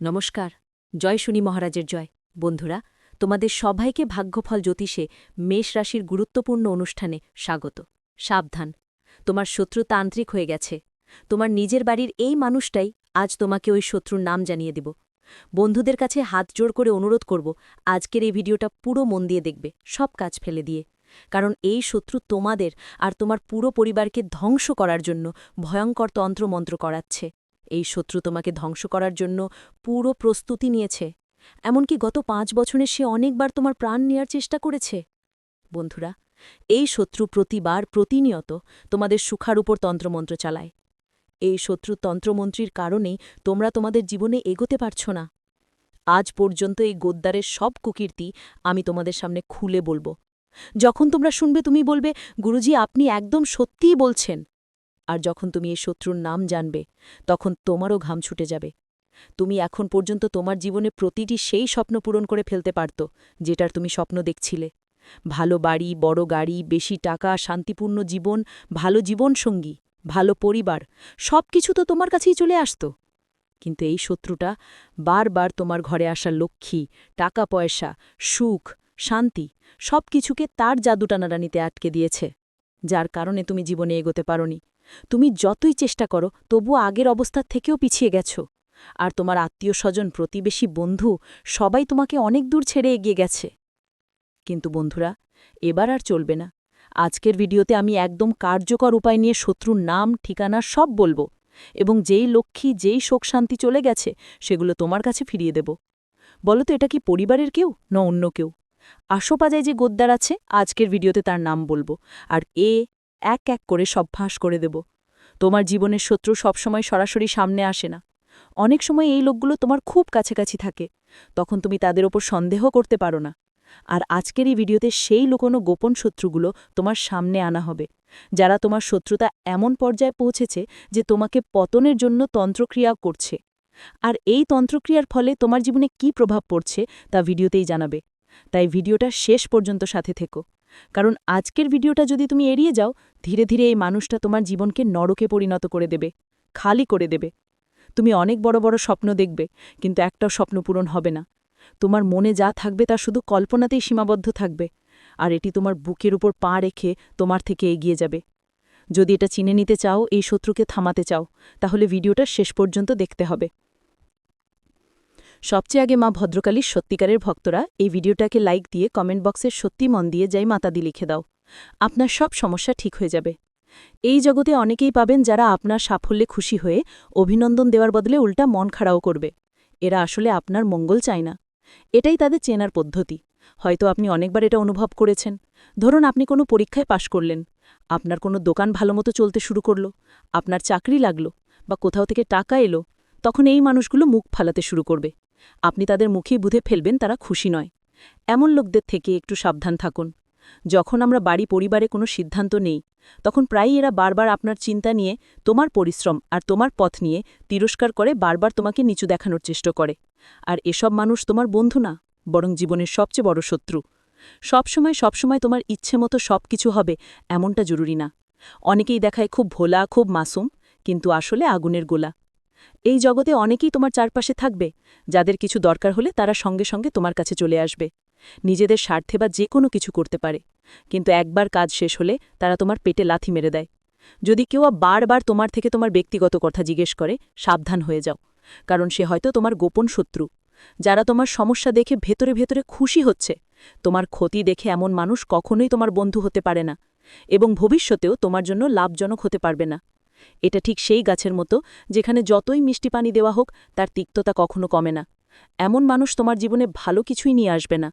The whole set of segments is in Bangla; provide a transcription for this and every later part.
নমস্কার, জয় শনি মহারাজের জয়। বন্ধুরা, তোমাদের সবাইকে ভাগ্যফল জ্যোতিষে মেষ রাশির গুরুত্বপূর্ণ অনুষ্ঠানে স্বাগত। সাবধান, তোমার শত্রু তান্ত্রিক হয়ে গেছে। তোমার নিজের বাড়ির এই মানুষটাই আজ তোমাকে ওই শত্রুর নাম জানিয়ে দেব। বন্ধুদের কাছে হাত জোড় করে অনুরোধ করব, আজকের এই ভিডিওটা পুরো মন দিয়ে দেখবে, সব কাজ ফেলে দিয়ে। কারণ এই শত্রু তোমাদের আর তোমার পুরো পরিবারকে ধ্বংস করার জন্য ভয়ঙ্কর তন্ত্রমন্ত্র করাচ্ছে। এই শত্রু তোমাকে ধ্বংস করার জন্য পুরো প্রস্তুতি নিয়েছে। এমনকি গত পাঁচ বছরে সে অনেকবার তোমার প্রাণ নেয়ার চেষ্টা করেছে। বন্ধুরা, এই শত্রু প্রতিবার প্রতিনিয়ত তোমাদের সুখার উপর তন্ত্রমন্ত্র চালায়। এই শত্রু তন্ত্রমন্ত্রীর কারণেই তোমরা তোমাদের জীবনে এগোতে পারছ না। আজ পর্যন্ত এই গোদ্দারের সব কুকীর্তি আমি তোমাদের সামনে খুলে বলব। যখন তোমরা শুনবে, তুমি বলবে, গুরুজি, আপনি একদম সত্যিই বলছেন। আর যখন তুমি এই শত্রুর নাম জানবে, তখন তোমারও ঘাম ছুটে যাবে। তুমি এখন পর্যন্ত তোমার জীবনে প্রতিটি সেই স্বপ্ন পূরণ করে ফেলতে পারত, যেটার তুমি স্বপ্ন দেখছিলে। ভালো বাড়ি, বড় গাড়ি, বেশি টাকা, শান্তিপূর্ণ জীবন, ভালো জীবনসঙ্গী, ভালো পরিবার সব কিছু তো তোমার কাছেই চলে আসত। কিন্তু এই শত্রুটা বারবার তোমার ঘরে আসা লক্ষ্মী টাকা পয়সা সুখ, শান্তি সব কিছুকে তার জাদু টানাটানিতে আটকে দিয়েছে, যার কারণে তুমি জীবনে এগোতে পারোনি। তুমি যতই চেষ্টা করো, তবু আগের অবস্থার থেকেও পিছিয়ে গেছ। আর তোমার আত্মীয় স্বজন প্রতিবেশী, বন্ধু, সবাই তোমাকে অনেক দূর ছেড়ে এগিয়ে গেছে। কিন্তু বন্ধুরা, এবার আর চলবে না। আজকের ভিডিওতে আমি একদম কার্যকর উপায় নিয়ে শত্রুর নাম, ঠিকানা সব বলব এবং যেই লক্ষ্মী, যেই শোক শান্তি চলে গেছে, সেগুলো তোমার কাছে ফিরিয়ে দেব। বলো তো, এটা কি পরিবারের কেউ ন অন্য কেউ? আশোপাজায় যে গোদ্দার আছে, আজকের ভিডিওতে তার নাম বলব। আর এ এক এক করে সব ফাঁস করে দেব। তোমার জীবনের শত্রু সবসময় সরাসরি সামনে আসে না। অনেক সময় এই লোকগুলো তোমার খুব কাছাকাছি থাকে। তখন তুমি তাদের ওপর সন্দেহ করতে পারো না। আর আজকের এই ভিডিওতে সেই লুকোনো গোপন শত্রুগুলো তোমার সামনে আনা হবে। যারা তোমার শত্রুতা এমন পর্যায়ে পৌঁছেছে যে তোমাকে পতনের জন্য তন্ত্রক্রিয়া করছে। আর এই তন্ত্রক্রিয়ার ফলে তোমার জীবনে কি প্রভাব পড়ছে তা ভিডিওতেই জানাবে। তাই ভিডিওটা শেষ পর্যন্ত সাথে থেকো। কারণ আজকের ভিডিওটা যদি তুমি এড়িয়ে যাও, ধীরে ধীরে এই মানুষটা তোমার জীবনকে নরকে পরিণত করে দেবে, খালি করে দেবে। তুমি অনেক বড় বড় স্বপ্ন দেখবে, কিন্তু একটাও স্বপ্ন পূরণ হবে না। তোমার মনে যা থাকবে তা শুধু কল্পনাতেই সীমাবদ্ধ থাকবে, আর এটি তোমার বুকের উপর পা রেখে তোমার থেকে এগিয়ে যাবে। যদি এটা চিনে নিতে চাও, এই শত্রুকে থামাতে চাও, তাহলে ভিডিওটা শেষ পর্যন্ত দেখতে হবে। সবচেয়ে আগে মা ভদ্রকালীর সত্যিকারের ভক্তরা এই ভিডিওটাকে লাইক দিয়ে কমেন্ট বক্সে সত্যি মন দিয়ে যাই মাতাদি লিখে দাও। আপনার সব সমস্যা ঠিক হয়ে যাবে। এই জগতে অনেকেই পাবেন যারা আপনার সাফল্যে খুশি হয়ে অভিনন্দন দেওয়ার বদলে উল্টা মন খাড়াও করবে। এরা আসলে আপনার মঙ্গল চায় না। এটাই তাদের চেনার পদ্ধতি। হয়তো আপনি অনেকবার এটা অনুভব করেছেন। ধরুন আপনি কোনো পরীক্ষায় পাশ করলেন। আপনার কোনো দোকান ভালোমতো চলতে শুরু করল। আপনার চাকরি লাগল বা কোথাও থেকে টাকা এলো। তখন এই মানুষগুলো মুখ ফালাতে শুরু করবে। আপনি তাদের মুখেই বুঝে ফেলবেন, তারা খুশি নয়। এমন লোকদের থেকে একটু সাবধান থাকুন। যখন আমরা বাড়ি পরিবারে কোনো সিদ্ধান্ত নেই, তখন প্রায়ই এরা বারবার আপনার চিন্তা নিয়ে, তোমার পরিশ্রম আর তোমার পথ নিয়ে তিরস্কার করে বারবার তোমাকে নিচু দেখানোর চেষ্টা করে। আর এসব মানুষ তোমার বন্ধু না, বরং জীবনের সবচেয়ে বড় শত্রু। সবসময় সবসময় তোমার ইচ্ছে মতো সব কিছু হবে, এমনটা জরুরি না। অনেকেই দেখায় খুব ভোলা, খুব মাসুম, কিন্তু আসলে আগুনের গোলা। এই জগতে অনেকেই তোমার চারপাশে থাকবে। যাদের কিছু দরকার হলে তারা সঙ্গে সঙ্গে তোমার কাছে চলে আসবে। নিজেদের স্বার্থে বা যে কোনো কিছু করতে পারে। কিন্তু একবার কাজ শেষ হলে তারা তোমার পেটে লাথি মেরে দেয়। যদি কেউ বারবার তোমার থেকে তোমার ব্যক্তিগত কথা জিজ্ঞেস করে, সাবধান হয়ে যাও। কারণ সে হয়তো তোমার গোপন শত্রু। যারা তোমার সমস্যা দেখে ভেতরে ভেতরে খুশি হচ্ছে, তোমার ক্ষতি দেখে এমন মানুষ কখনোই তোমার বন্ধু হতে পারে না। এবং ভবিষ্যতেও তোমার জন্য লাভজনক হতে পারবে না। এটা ঠিক সেই গাছের মতো যেখানে যতই মিষ্টি পানি দেওয়া হোক, তার তিক্ততা কখনো কমে না। এমন মানুষ তোমার জীবনে ভালো কিছুই নিয়ে আসবে না।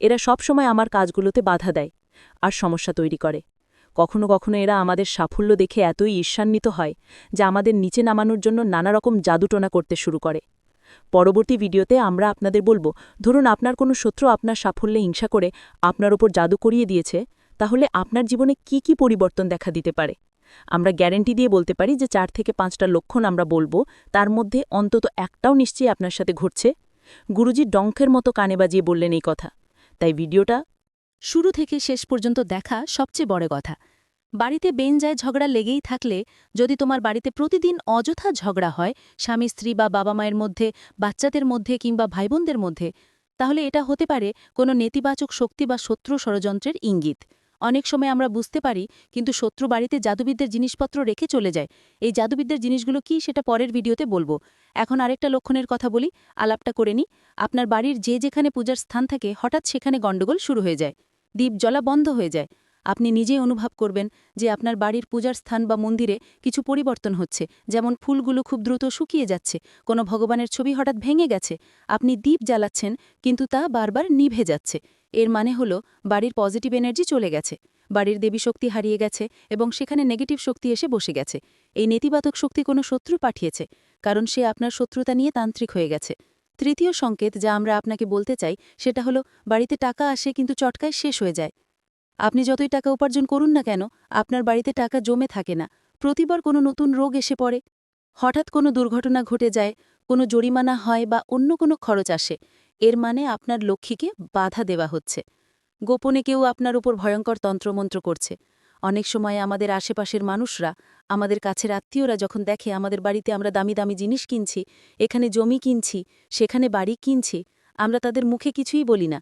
এরা সবসময় আমার কাজগুলোতে বাধা দেয় আর সমস্যা তৈরি করে। কখনো কখনো এরা আমাদের সাফল্য দেখে এতই ঈর্ষান্বিত হয় যা আমাদের নিচে নামানোর জন্য নানা রকম জাদুটোনা করতে শুরু করে। পরবর্তী ভিডিওতে আমরা আপনাদের বলব, ধরুন আপনার কোনো শত্রু আপনার সাফল্যে হিংসা করে আপনার ওপর জাদু করিয়ে দিয়েছে, তাহলে আপনার জীবনে কি কি পরিবর্তন দেখা দিতে পারে? আমরা গ্যারেন্টি দিয়ে বলতে পারি যে চার থেকে পাঁচটা লক্ষণ আমরা বলব। তার মধ্যে অন্তত একটাও নিশ্চয়ই আপনার সাথে ঘটছে। গুরুজি ডঙ্কের মতো কানে বাজিয়ে বললেন এই কথা। তাই ভিডিওটা শুরু থেকে শেষ পর্যন্ত দেখা সবচেয়ে বড় কথা। বাড়িতে বেঞ্জায় ঝগড়া লেগেই থাকলে যদি তোমার বাড়িতে প্রতিদিন অযথা ঝগড়া হয়, স্বামী, স্ত্রী বা বাবা মায়ের মধ্যে, বাচ্চাদের মধ্যে কিংবা ভাইবোনদের মধ্যে, তাহলে এটা হতে পারে কোনো নেতিবাচক শক্তি বা শত্রু ষড়যন্ত্রের ইঙ্গিত। অনেক সময় আমরা বুঝতে পারি, কিন্তু শত্রু বাড়িতে জাদুবিদ্যার জিনিসপত্র রেখে চলে যায়। এই জাদুবিদ্যার জিনিসগুলো কি সেটা পরের ভিডিওতে বলব। এখন আরেকটা লক্ষণের কথা বলি, আলাপটা করে নি। আপনার বাড়ির যে যেখানে পূজার স্থান থাকে, হঠাৎ সেখানে গণ্ডগোল শুরু হয়ে যায়। দ্বীপ জলা বন্ধ হয়ে যায়। আপনি নিজেই অনুভব করবেন যে আপনার বাড়ির পূজার স্থান বা মন্দিরে কিছু পরিবর্তন হচ্ছে। যেমন ফুলগুলো খুব দ্রুত শুকিয়ে যাচ্ছে, কোনো ভগবানের ছবি হঠাৎ ভেঙে গেছে, আপনি দ্বীপ জ্বালাচ্ছেন কিন্তু তা বারবার নিভে যাচ্ছে। এর মানে হল বাড়ির পজিটিভ এনার্জি চলে গেছে, বাড়ির দেবী শক্তি হারিয়ে গেছে এবং সেখানে নেগেটিভ শক্তি এসে বসে গেছে। এই নেতিবাচক শক্তি কোনো শত্রু পাঠিয়েছে, কারণ সে আপনার শত্রুতা নিয়ে তান্ত্রিক হয়ে গেছে। তৃতীয় সংকেত যা আমরা আপনাকে বলতে চাই সেটা হলো বাড়িতে টাকা আসে কিন্তু চটকায় শেষ হয়ে যায়। আপনি যতই টাকা উপার্জন করুন না কেন, আপনার বাড়িতে টাকা জমে থাকে না। প্রতিবার কোনো নতুন রোগ এসে পড়ে। হঠাৎ কোনো দুর্ঘটনা ঘটে যায়, কোনো জরিমানা হয় বা অন্য কোনো খরচ আসে, এর মানে আপনার লক্ষ্মীকে বাধা দেওয়া হচ্ছে। গোপনে কেউ আপনার উপর ভয়ঙ্কর তন্ত্রমন্ত্র করছে। অনেক সময় আমাদের আশেপাশের মানুষরা, আমাদের কাছের আত্মীয়রা যখন দেখে আমাদের বাড়িতে আমরা দামি দামি জিনিস কিনছি, এখানে জমি কিনছি, সেখানে বাড়ি কিনছি, আমরা তাদের মুখে কিছুই বলি না।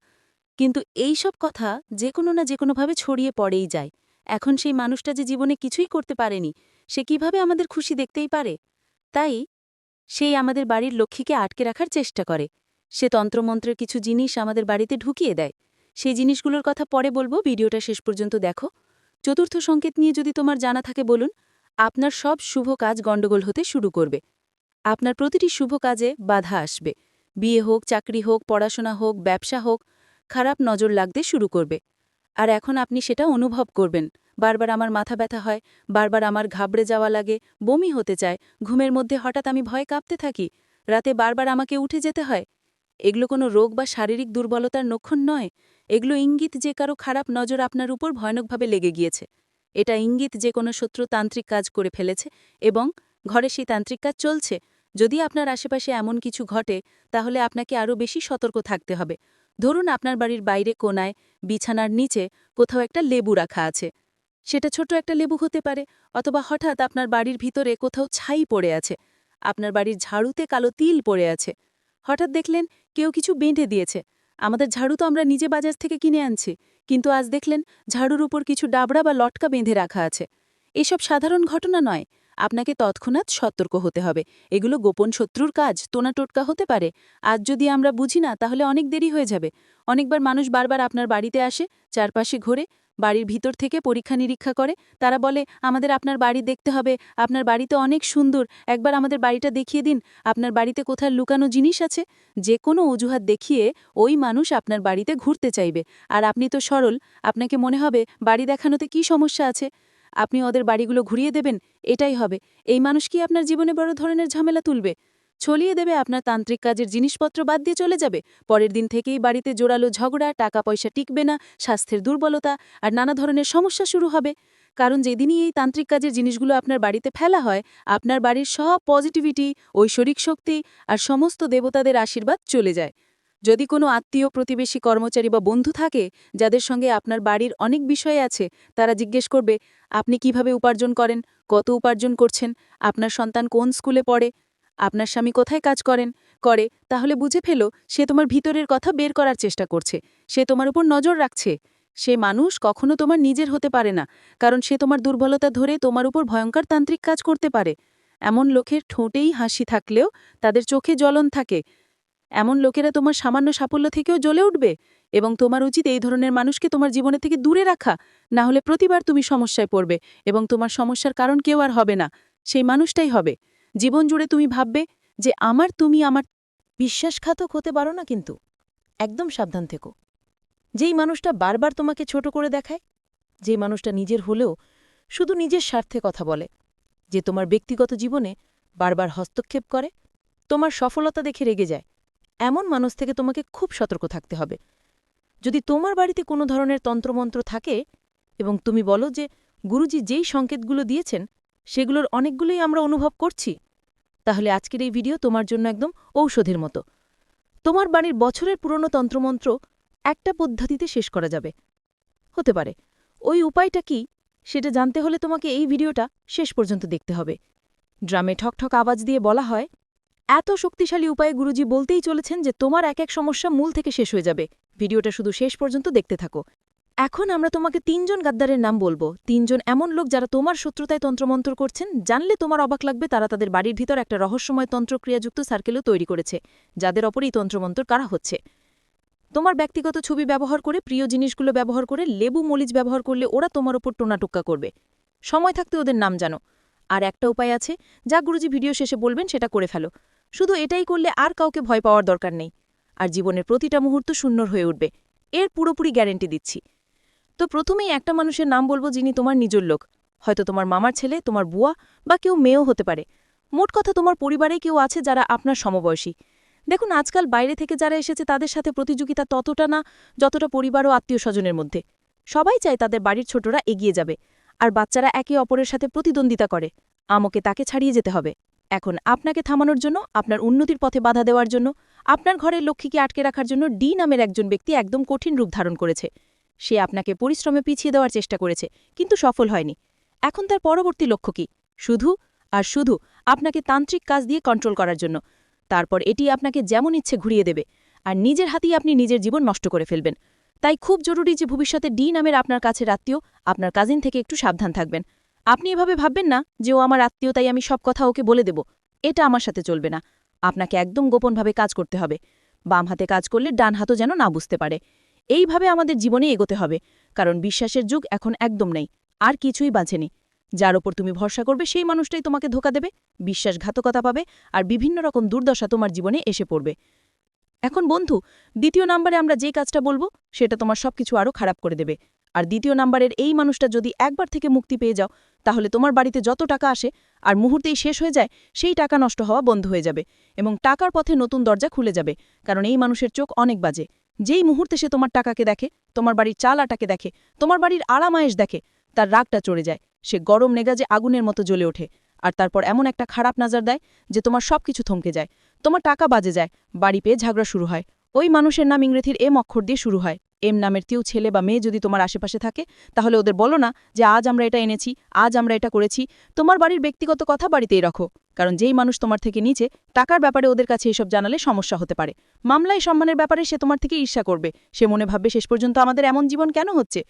কিন্তু এই সব কথা যে কোনো না যে কোনোভাবে ছড়িয়ে পড়েই যায়। এখন সেই মানুষটা যে জীবনে কিছুই করতে পারেনি, সে কীভাবে আমাদের খুশি দেখতেই পারে? তাই সেই আমাদের বাড়ির লক্ষ্মীকে আটকে রাখার চেষ্টা করে। সে তন্ত্রমন্ত্রের কিছু জিনিস আমাদের বাড়িতে ঢুকিয়ে দেয়। সেই জিনিসগুলোর কথা পরে বলব, ভিডিওটা শেষ পর্যন্ত দেখো। চতুর্থ সংকেত নিয়ে যদি তোমার জানা থাকে বলুন, আপনার সব শুভ কাজ গণ্ডগোল হতে শুরু করবে। আপনার প্রতিটি শুভ কাজে বাধা আসবে। বিয়ে হোক, চাকরি হোক, পড়াশোনা হোক, ব্যবসা হোক খারাপ নজর লাগতে শুরু করবে। আর এখন আপনি সেটা অনুভব করবেন। বারবার আমার মাথা ব্যথা হয়, বারবার আমার ঘাবড়ে যাওয়া লাগে, বমি হতে চায়, ঘুমের মধ্যে হঠাৎ আমি ভয় কাঁপতে থাকি, রাতে বারবার আমাকে উঠে যেতে হয়। এগুলো কোনো রোগ বা শারীরিক দুর্বলতার লক্ষণ নয়। এগুলো ইঙ্গিত যে কারও খারাপ নজর আপনার উপর ভয়ানকভাবে লেগে গিয়েছে। এটা ইঙ্গিত যে কোনো শত্রু তান্ত্রিক কাজ করে ফেলেছে এবং ঘরে সেই তান্ত্রিক কাজ চলছে। যদি আপনার আশেপাশে এমন কিছু ঘটে, তাহলে আপনাকে আরও বেশি সতর্ক থাকতে হবে। ধরুন আপনার বাড়ির বাইরে কোনায়, বিছানার নিচে কোথাও একটা লেবু রাখা আছে। সেটা ছোট একটা লেবু হতে পারে, অথবা হঠাৎ আপনার বাড়ির ভিতরে কোথাও ছাই পড়ে আছে, আপনার বাড়ির ঝাড়ুতে কালো তিল পড়ে আছে। হঠাৎ দেখলেন কেউ কিছু বেঁধে দিয়েছে। আমাদের ঝাড়ু তো আমরা নিজে বাজার থেকে কিনে আনছি, কিন্তু আজ দেখলেন ঝাড়ুর উপর কিছু ডাবড়া বা লটকা বেঁধে রাখা আছে। এসব সাধারণ ঘটনা নয় আপনাকে তৎক্ষণাৎ সতর্ক হতে হবে। এগুলো গোপন শত্রুর কাজ তোনা টোটকা হতে পারে। আজ যদি আমরা বুঝি না, তাহলে অনেক দেরি হয়ে যাবে। অনেকবার মানুষ বারবার আপনার বাড়িতে আসে, চারপাশে ঘোরে, বাড়ির ভিতর থেকে পরীক্ষা নিরীক্ষা করে। তারা বলে, আমাদের আপনার বাড়ি দেখতে হবে। আপনার বাড়িতে অনেক সুন্দর। একবার আমাদের বাড়িটা দেখিয়ে দিন। আপনার বাড়িতে কোথায় লুকানো জিনিস আছে? যে কোনো অজুহাত দেখিয়ে ওই মানুষ আপনার বাড়িতে ঘুরতে চাইবে। আর আপনি তো সরল। আপনাকে মনে হবে, বাড়ি দেখানোতে কি সমস্যা আছে? আপনি ওদের বাড়িগুলো ঘুরিয়ে দেবেন, এটাই হবে। এই মানুষ কি আপনার জীবনে বড় ধরনের ঝামেলা তুলবে? ছলিয়ে দেবে আপনার তান্ত্রিক কাজের জিনিসপত্র বাদ দিয়ে চলে যাবে। পরের দিন থেকেই বাড়িতে জোরালো ঝগড়া টাকা পয়সা টিকবে না, স্বাস্থ্যের দুর্বলতা আর নানা ধরনের সমস্যা শুরু হবে। কারণ যেদিনই এই তান্ত্রিক কাজের জিনিসগুলো আপনার বাড়িতে ফেলা হয়, আপনার বাড়ির সব পজিটিভিটি ঐশ্বরিক শক্তি আর সমস্ত দেবতাদের আশীর্বাদ চলে যায়। যদি কোনো আত্মীয়, প্রতিবেশী, কর্মচারী বা বন্ধু থাকে যাদের সঙ্গে আপনার বাড়ির অনেক বিষয় আছে, তারা জিজ্ঞেস করবে, আপনি কীভাবে উপার্জন করেন? কত উপার্জন করছেন? আপনার সন্তান কোন স্কুলে পড়ে? আপনার স্বামী কোথায় কাজ করেন? করে। তাহলে বুঝে ফেলো, সে তোমার ভিতরের কথা বের করার চেষ্টা করছে। সে তোমার উপর নজর রাখছে। সে মানুষ কখনো তোমার নিজের হতে পারে না, কারণ সে তোমার দুর্বলতা ধরে তোমার উপর ভয়ঙ্কর তান্ত্রিক কাজ করতে পারে। এমন লোকের ঠোঁটেই হাসি থাকলেও তাদের চোখে জ্বলন থাকে। এমন লোকেরা তোমার সামান্য সাফল্য থেকেও জ্বলে উঠবে এবং তোমার উচিত এই ধরনের মানুষকে তোমার জীবনে থেকে দূরে রাখা। না হলে প্রতিবার তুমি সমস্যায় পড়বে এবং তোমার সমস্যার কারণ কেউ আর হবে না। সেই মানুষটাই হবে। জীবন জুড়ে তুমি ভাববে যে আমার তুমি আমার বিশ্বাসঘাতক হতে পারো না কিন্তু। একদম সাবধান থেকো। যেই মানুষটা বারবার তোমাকে ছোট করে দেখায় যে মানুষটা নিজের হলেও শুধু নিজের স্বার্থে কথা বলে, যে তোমার ব্যক্তিগত জীবনে বারবার হস্তক্ষেপ করে, তোমার সফলতা দেখে রেগে যায়। এমন মানুষ থেকে তোমাকে খুব সতর্ক থাকতে হবে। যদি তোমার বাড়িতে কোনো ধরনের তন্ত্রমন্ত্র থাকে এবং তুমি বলো যে, গুরুজি যেই সংকেতগুলো দিয়েছেন, সেগুলোর অনেকগুলোই আমরা অনুভব করছি, তাহলে আজকের এই ভিডিও তোমার জন্য একদম ঔষধের মতো। তোমার বাড়ির বছরের পুরনো তন্ত্রমন্ত্র একটা পদ্ধতিতে শেষ করা যাবে। হতে পারে। ওই উপায়টা কি, সেটা জানতে হলে তোমাকে এই ভিডিওটা শেষ পর্যন্ত দেখতে হবে। ড্রামে ঠকঠক আওয়াজ দিয়ে বলা হয় এত শক্তিশালী উপায়ে গুরুজি বলতেই চলেছেন যে তোমার এক এক সমস্যা মূল থেকে শেষ হয়ে যাবে। ভিডিওটা শুধু শেষ পর্যন্ত দেখতে থাকো। এখন আমরা তোমাকে তিনজন গাদ্দারের নাম বলব। তিনজন এমন লোক যারা তোমার শত্রুতায় তন্ত্রমন্ত্র করছেন। জানলে তোমার অবাক লাগবে, তারা তাদের বাড়ির ভিতর একটা রহস্যময় তন্ত্রক্রিয়াযুক্ত সার্কেলও তৈরি করেছে, যাদের অপরই তন্ত্রমন্ত্র কারা হচ্ছে। তোমার ব্যক্তিগত ছবি ব্যবহার করে, প্রিয় জিনিসগুলো ব্যবহার করে, লেবু মলিচ ব্যবহার করলে ওরা তোমার ওপর টোনাটুক্কা করবে। সময় থাকতে ওদের নাম জানো। আর একটা উপায় আছে, যা গুরুজি ভিডিও শেষে বলবেন, সেটা করে ফেলো। শুধু এটাই করলে আর কাউকে ভয় পাওয়ার দরকার নেই। আর জীবনের প্রতিটা মুহূর্ত শূন্যর হয়ে উঠবে। এর পুরোপুরি গ্যারেন্টি দিচ্ছি। তো প্রথমেই একটা মানুষের নাম বলব যিনি তোমার নিজের লোক। হয়তো তোমার মামার ছেলে, তোমার বুয়া বা কেউ মেয়েও হতে পারে। মোট কথা তোমার পরিবারে কেউ আছে যারা আপনার সমবয়সী। দেখুন, আজকাল বাইরে থেকে যারা এসেছে তাদের সাথে প্রতিযোগিতা ততটা না যতটা পরিবার ও আত্মীয় স্বজনের মধ্যে। সবাই চায় তাদের বাড়ির ছোটরা এগিয়ে যাবে। আর বাচ্চারা একে অপরের সাথে প্রতিদ্বন্দ্বিতা করে। আমকে তাকে ছাড়িয়ে যেতে হবে। এখন আপনাকে থামানোর জন্য, আপনার উন্নতির পথে বাধা দেওয়ার জন্য, আপনার ঘরের লক্ষ্মীকে আটকে রাখার জন্য ডি নামের একজন ব্যক্তি একদম কঠিন রূপ ধারণ করেছে। সে আপনাকে পরিশ্রমে পিছিয়ে দেওয়ার চেষ্টা করেছে, কিন্তু সফল হয়নি। এখন তার পরবর্তী লক্ষ্য কি? শুধু আর শুধু আপনাকে তান্ত্রিক কাজ দিয়ে কন্ট্রোল করার জন্য। তারপর এটি আপনাকে যেমন ইচ্ছে ঘুরিয়ে দেবে, আর নিজের হাতেই আপনি নিজের জীবন নষ্ট করে ফেলবেন। তাই খুব জরুরি যে ভবিষ্যতে ডি নামের আপনার কাছে আত্মীয়, আপনার কাজিন থেকে একটু সাবধান থাকবেন। আপনি এভাবে ভাববেন না যে ও আমার আত্মীয়, তাই আমি সব কথা ওকে বলে দেব। এটা আমার সাথে চলবে না। আপনাকে একদম গোপনভাবে কাজ করতে হবে। বাম হাতে কাজ করলে ডান হাতও যেন না বুঝতে পারে। এইভাবে আমাদের জীবনে এগোতে হবে, কারণ বিশ্বাসের যুগ এখন একদম নেই। আর কিছুই বাঁচেনি। যার ওপর তুমি ভরসা করবে, সেই মানুষটাই তোমাকে ধোকা দেবে, বিশ্বাসঘাতকতা পাবে, আর বিভিন্ন রকম দুর্দশা তোমার জীবনে এসে পড়বে। এখন বন্ধু, দ্বিতীয় নাম্বারে আমরা যে কাজটা বলব, সেটা তোমার সবকিছু আরও খারাপ করে দেবে। আর দ্বিতীয় নাম্বারের এই মানুষটা যদি একবার থেকে মুক্তি পেয়ে যাও, তাহলে তোমার বাড়িতে যত টাকা আসে আর মুহূর্তেই শেষ হয়ে যায়, সেই টাকা নষ্ট হওয়া বন্ধ হয়ে যাবে এবং টাকার পথে নতুন দরজা খুলে যাবে, কারণ এই মানুষের চোখ অনেক বাজে। যেই মুহূর্তে সে তোমার টাকাকে দেখে, তোমার বাড়ির চাল আটাকে দেখে, তোমার বাড়ির আরামায়েশ দেখে, তার রাগটা চড়ে যায়। সে গরম নেগাজে আগুনের মতো জ্বলে ওঠে আর তারপর এমন একটা খারাপ নাজার দেয় যে তোমার সব কিছু থমকে যায়। তোমার টাকা বাজে যায়, বাড়ি পেয়ে ঝাগড়া শুরু হয়। ওই মানুষের নাম ইংরেজির এম অক্ষর দিয়ে শুরু হয়। এম নামের কেউ ছেলে বা মেয়ে যদি তোমার আশেপাশে থাকে, তাহলে ওদের বলো না যে আজ আমরা এটা এনেছি, আজ আমরা এটা করেছি। তোমার বাড়ির ব্যক্তিগত কথা বাড়িতেই রাখো, কারণ যেই মানুষ তোমার থেকে নিচে, টাকার ব্যাপারে ওদের কাছে এসব জানালে সমস্যা হতে পারে। মামলায় সম্মানের ব্যাপারে সে তোমার থেকে ঈর্ষা করবে। সে মনে ভাববে শেষ পর্যন্ত আমাদের এমন জীবন কেন হচ্ছে?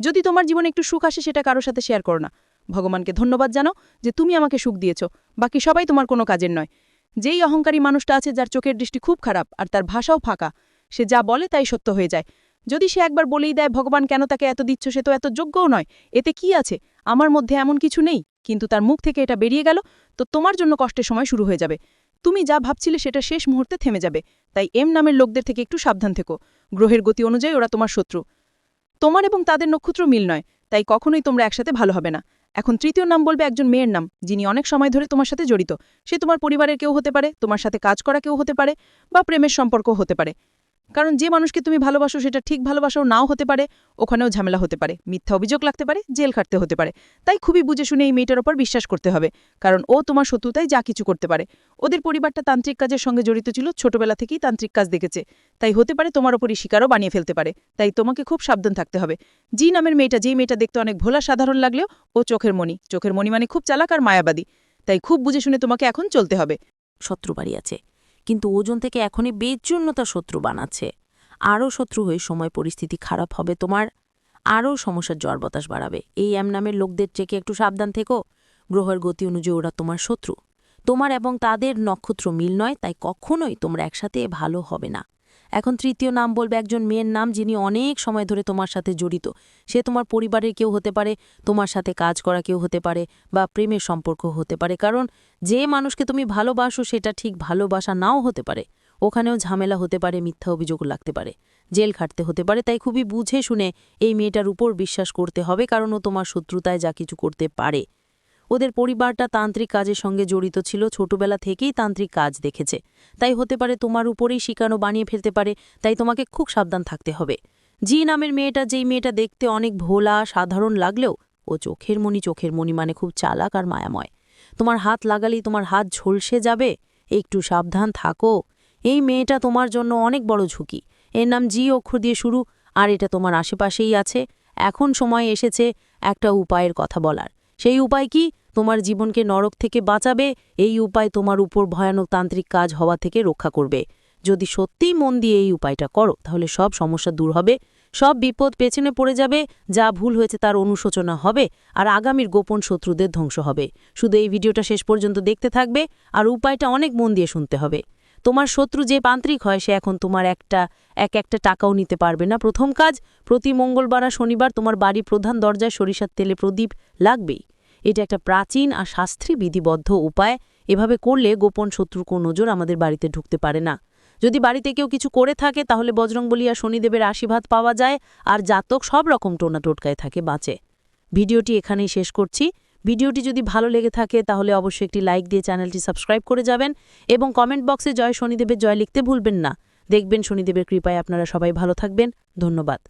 যদি তোমার জীবনে একটু সুখ আসে, সেটা কারোর সাথে শেয়ার করো না। ভগবানকে ধন্যবাদ জানো যে তুমি আমাকে সুখ দিয়েছ। বাকি সবাই তোমার কোনো কাজের নয়। যেই অহংকারী মানুষটা আছে, যার চোখের দৃষ্টি খুব খারাপ আর তার ভাষাও ফাঁকা, সে যা বলে তাই সত্য হয়ে যায়। যদি সে একবার বলেই দেয়, ভগবান কেন তাকে এত দিচ্ছ? সে তো এত যোগ্যও নয়। এতে কি আছে? আমার মধ্যে এমন কিছু নেই। কিন্তু তার মুখ থেকে এটা বেরিয়ে গেল, তো তোমার জন্য কষ্টের সময় শুরু হয়ে যাবে। তুমি যা ভাবছিলে সেটা শেষ মুহূর্তে থেমে যাবে। তাই এম নামের লোকদের থেকে একটু সাবধান থেকো। গ্রহের গতি অনুযায়ী ওরা তোমার শত্রু। তোমার এবং তাদের নক্ষত্র মিল নয়, তাই কখনোই তোমরা একসাথে ভালো হবে না। এখন তৃতীয় নাম বলবে একজন মেয়ের নাম, যিনি অনেক সময় ধরে তোমার সাথে জড়িত। সে তোমার পরিবারের কেউ হতে পারে, তোমার সাথে কাজ করা কেউ হতে পারে, বা প্রেমের সম্পর্ক হতে পারে। কারণ যে মানুষকে তুমি ভালোবাসো, সেটা ঠিক ভালোবাসাও নাও হতে পারে, ওখানেও ঝামেলা হতে পারে, মিথ্যা অভিযোগ লাগতে পারে, জেল খাটতে হতে পারে। তাই খুবই বুঝে শুনে এই মেয়েটার ওপর বিশ্বাস করতে হবে, কারণ ও তোমার শত্রুতাই যা কিছু করতে পারে। ওদের পরিবারটা তান্ত্রিক কাজের সঙ্গে জড়িত ছিল, ছোটবেলা থেকেই তান্ত্রিক কাজ দেখেছে। তাই হতে পারে তোমার ওপরই শিকারও বানিয়ে ফেলতে পারে। তাই তোমাকে খুব সাবধান থাকতে হবে। জি নামের মেয়েটা, যেই মেয়েটা দেখতে অনেক ভোলা, সাধারণ লাগলেও ও চোখের মণি। চোখের মণি মানে খুব চালাক আর মায়াবাদী। তাই খুব বুঝে শুনে তোমাকে এখন চলতে হবে। শত্রু বাড়ি আছে। কিন্তু ওজন থেকে এখনই বেজন্যতা শত্রু বানাচ্ছে। আরও শত্রু হয়ে সময় পরিস্থিতি খারাপ হবে তোমার। আরও সমস্যার জ্বর বাতাস বাড়াবে। এই এম নামের লোকদের চেকে একটু সাবধান থেকো? গ্রহের গতি অনুযায়ী ওরা তোমার শত্রু। তোমার এবং তাদের নক্ষত্র মিল নয়, তাই কখনোই তোমরা একসাথে ভালো হবে না। এখন তৃতীয় নাম বলবে একজন মেয়ের নাম যিনি অনেক সময় ধরে তোমার সাথে জড়িত। সে তোমার পরিবারের কেউ হতে পারে, তোমার সাথে কাজ করা কেউ হতে পারে বা প্রেমের সম্পর্ক হতে পারে। কারণ যে মানুষকে তুমি ভালোবাসো, সেটা ঠিক ভালোবাসা নাও হতে পারে। ওখানেও ঝামেলা হতে পারে, মিথ্যা অভিযোগ লাগতে পারে। জেল খাটতে হতে পারে। তাই খুবই বুঝে শুনে এই মেয়েটার উপর বিশ্বাস করতে হবে, কারণ ও তোমার শত্রুতায় যা কিছু করতে পারে। ওদের পরিবারটা তান্ত্রিক কাজের সঙ্গে জড়িত ছিল, ছোটবেলা থেকেই তান্ত্রিক কাজ দেখেছে। তাই হতে পারে তোমার উপরেই শিকানো বানিয়ে ফেলতে পারে, তাই তোমাকে খুব সাবধান থাকতে হবে। জি নামের মেয়েটা, যেই মেয়েটা দেখতে অনেক ভোলা, সাধারণ লাগলেও, ও চোখের মণি চোখের মণি মানে খুব চালাক আর মায়াময়। তোমার হাত লাগালেই তোমার হাত ঝলসে যাবে, একটু সাবধান থাকো। এই মেয়েটা তোমার জন্য অনেক বড় ঝুঁকি। এর নাম জি অক্ষর দিয়ে শুরু, আর এটা তোমার আশেপাশেই আছে। এখন সময় এসেছে একটা উপায়ের কথা বলার। সেই উপায় কি? তোমার জীবনকে নরক থেকে বাঁচাবে, এই উপায় তোমার উপর ভয়ানক তান্ত্রিক কাজ হওয়া থেকে রক্ষা করবে। যদি সত্যিই মন দিয়ে এই উপায়টা করো, তাহলে সব সমস্যা দূর হবে, সব বিপদ পেছনে পড়ে যাবে, যা ভুল হয়েছে তার অনুশোচনা হবে, আর আগামীর গোপন শত্রুদের ধ্বংস হবে। শুধু এই ভিডিওটা শেষ পর্যন্ত দেখতে থাকবে, আর উপায়টা অনেক মন দিয়ে শুনতে হবে। তোমার শত্রু যে পান্ত্রিক হয়, সে এখন তোমার একটা, এক একটা টাকাও নিতে পারবে না। প্রথম কাজ, প্রতি মঙ্গলবার আর শনিবার তোমার বাড়ি প্রধান দরজায় সরিষার তেলে প্রদীপ লাগবেই। এটা একটা প্রাচীন আর শাস্ত্রী বিধিবদ্ধ উপায়। এভাবে করলে গোপন শত্রু কোন নজর আমাদের বাড়িতে ঢুকতে পারে না। যদি বাড়িতে কেউ কিছু করে থাকে, তাহলে বজরংবলী আর শনিদেবের আশীর্বাদ পাওয়া যায়, আর জাতক সব রকম টোনা টোটকায় থাকে বাঁচে। ভিডিওটি এখানেই শেষ করছি। ভিডিওটি যদি ভালো লেগে থাকে, তাহলে অবশ্যই একটি লাইক দিয়ে চ্যানেলটি সাবস্ক্রাইব করে যাবেন এবং কমেন্ট বক্সে জয় শনিদেবের জয় লিখতে ভুলবেন না। দেখবেন শনিদেবের কৃপায় আপনারা সবাই ভালো থাকবেন। ধন্যবাদ।